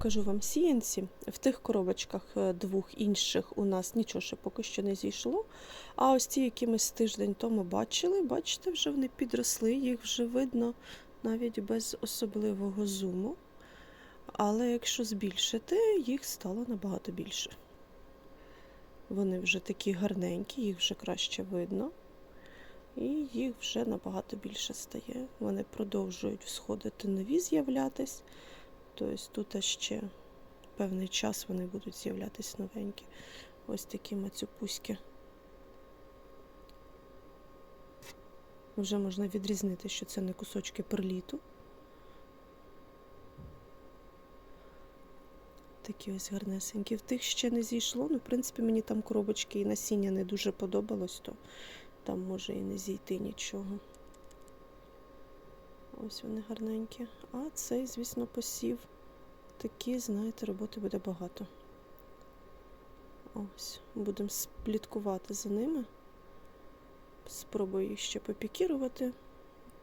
покажу вам сіянці. В тих коробочках е, двох інших у нас нічого ще поки що не зійшло. А ось ті, які ми з тиждень тому бачили, бачите, вже вони підросли, їх вже видно навіть без особливого зуму. Але якщо збільшити, їх стало набагато більше. Вони вже такі гарненькі, їх вже краще видно. І їх вже набагато більше стає. Вони продовжують всходити нові з'являтись. Тобто тут ще певний час вони будуть з'являтись новенькі. Ось такі мацюпуськи. Вже можна відрізнити, що це не кусочки перліту. Такі ось гарнесенькі. В тих ще не зійшло. Ну, в принципі, мені там коробочки і насіння не дуже подобалось, то там може і не зійти нічого. Ось вони гарненькі. А цей, звісно, посів. Такі, знаєте, роботи буде багато. Ось, будемо спліткувати за ними. Спробую їх ще попікірувати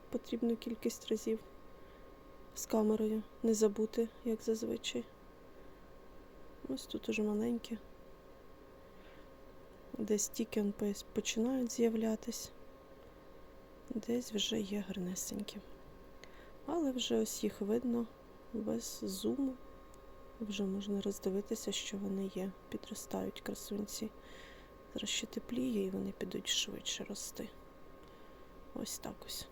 потрібну кількість разів з камерою. Не забути, як зазвичай. Ось тут уже маленькі. Десь тільки починають з'являтись, десь вже є гарнесенькі. Але вже ось їх видно без зуму. Вже можна роздивитися, що вони є. Підростають красунці. Зараз ще тепліє і вони підуть швидше рости. Ось так ось.